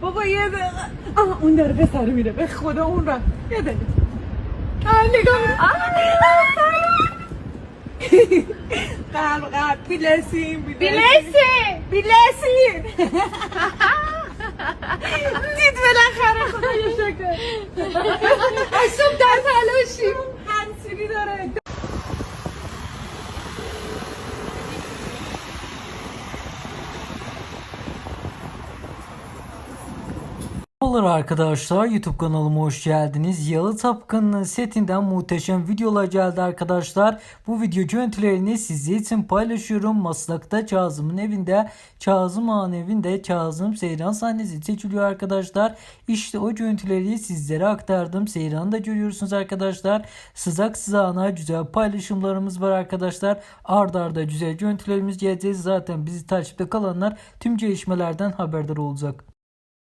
بابا یه دقیقه. آه اون داره به سر میره. به خدا اون را یه دقیقه. آه نگاه. قلب قلب بیلسین بیلسین بیلسین دید بالاخره خدایا شکر. اشتم در Merhabalar arkadaşlar YouTube kanalıma hoş geldiniz. Yalı Tapkın'ın setinden muhteşem videolar geldi arkadaşlar. Bu video görüntülerini sizler için paylaşıyorum. Maslak'ta Kazım'ın evinde, Kazım Ağa'nın evinde Kazım Seyran sahnesi seçiliyor arkadaşlar. İşte o görüntüleri sizlere aktardım. Seyran'ı da görüyorsunuz arkadaşlar. Sızak sızağına güzel paylaşımlarımız var arkadaşlar. Arda arda güzel görüntülerimiz geleceğiz. Zaten bizi takipte kalanlar tüm gelişmelerden haberdar olacak.